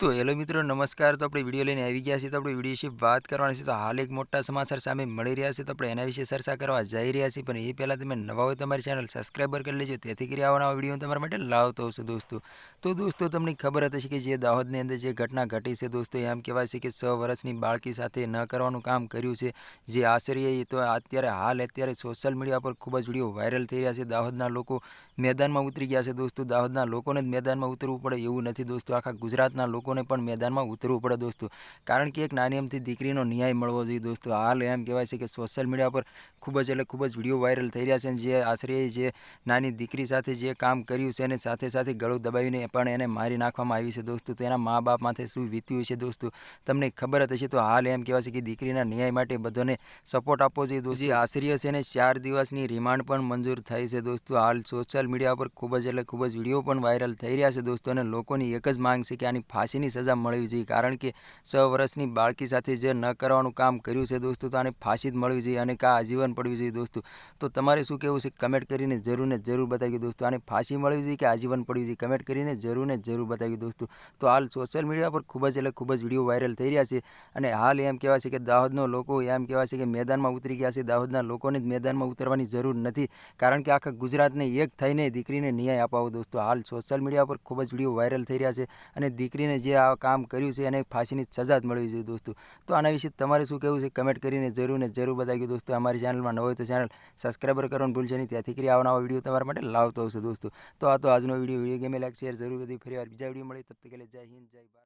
તો હેલો મિત્રો, નમસ્કાર. તો આપણે વીડિયો લઈને આવી ગયા છીએ. તો આપણે વીડિયો વિશે વાત કરવાની છે. તો હાલ એક મોટા સમાચાર સામે મળી રહ્યા છે. તો આપણે એના વિશે ચર્ચા કરવા જઈ રહ્યા છીએ. પણ એ પહેલાં તમે નવા હોય તમારી ચેનલ સબસ્ક્રાઈબર કરી લેજો. તેથી કરી આવવાના વીડિયો તમારા માટે લાવતો હશે દોસ્તો. તો દોસ્તો, તમને ખબર હતી કે જે દાહોદની અંદર જે ઘટના ઘટી છે, દોસ્તો એમ કહેવાય છે કે છ વર્ષની બાળકી સાથે ન કરવાનું કામ કર્યું છે. જે આશ્ચર્ય એ તો અત્યારે હાલ અત્યારે સોશિયલ મીડિયા પર ખૂબ જ વીડિયો વાયરલ થઈ રહ્યા છે. દાહોદના લોકો મેદાનમાં ઉતરી ગયા છે, દોસ્તો. દાહોદના લોકોને જ મેદાનમાં ઉતરવું પડે એવું નથી, દોસ્તો. આખા ગુજરાતના લોકોને પણ મેદાનમાં ઉતરવું પડે દોસ્તો. કારણ કે એક નાની અમથી દીકરીનો ન્યાય મળવો જોઈએ દોસ્તો. હાલ એમ કહેવાય છે કે સોશિયલ મીડિયા પર ખૂબ જ એટલે ખૂબ જ વીડિયો વાયરલ થઈ રહ્યા છે જે આશરે જે નાની દીકરી સાથે જે કામ કર્યું છે અને સાથે સાથે ગળું દબાવીને પણ એને મારી નાખવામાં આવી છે દોસ્તો. તો એના મા બાપ માથે શું વીત્યું છે દોસ્તો? તમને ખબર જ હશે તો હાલ એમ કહેવાય છે કે દીકરીના ન્યાય માટે બધાને સપોર્ટ આપવો જોઈએ દોસ્તો. જે આશ્ચર્ય છે અને ચાર દિવસની રિમાન્ડ પણ મંજૂર થઈ છે દોસ્તો. હાલ સોશિયલ મીડિયા પર ખૂબ જ એટલે ખૂબ જ વીડિયો પણ વાયરલ થઈ રહ્યા છે દોસ્તો અને લોકોની એક જ માંગ છે કે આની ફાંસીની સજા મળવી જોઈએ. કારણ કે છ વર્ષની બાળકી સાથે જે ન કરવાનું કામ કર્યું છે દોસ્તો, તો આને ફાંસી જ મળવી જોઈએ અને કા આજીવન પડવી જોઈએ દોસ્તો. તો તમારે શું કહેવું છે? કમેન્ટ કરીને જરૂર ને જરૂર બતાવ્યું દોસ્તો. આને ફાંસી મળવી જોઈએ કે આજીવન પડવી જોઈએ? કમેન્ટ કરીને જરૂર ને જરૂર બતાવ્યું દોસ્તો. તો હાલ સોશિયલ મીડિયા પર ખૂબ જ એટલે ખૂબ જ વીડિયો વાયરલ થઈ રહ્યા છે અને હાલ એમ કહેવાય છે કે દાહોદનો લોકો એમ કહેવાય છે કે મેદાનમાં ઉતરી ગયા છે. દાહોદના લોકોને જ મેદાનમાં ઉતરવાની જરૂર નથી. કારણ કે આખા ગુજરાતને એક થઈને દીકરીને ન્યાય અપાવો દોસ્તો. હાલ સોશિયલ મીડિયા પર ખૂબ જ વીડિયો વાયરલ થઈ રહ્યા છે અને દીકરીને જે આ કામ કર્યું છે એને ફાંસીની સજા જ મળવી જોઈએ દોસ્તો. તો આના વિશે તમારે શું કહેવું છે કમેન્ટ કરીને જરૂર ને જરૂર બતાવી દોસ્તો. અમારી ચેનલમાં ન હોય તો ચેનલ સબસ્ક્રાઈબર કરવાનું ભૂલશે નહીં. ત્યાંથી કરી આવનારો વીડિયો તમારા માટે લાવતો આવશે દોસ્તો. તો આ તો આજનો વીડિયો વીડિયો ગમે લાઈક શેર જરૂર હતી ફરી વાર બીજા વીડિયો મળે. તબ તક જય હિન્દ, જય ભારત.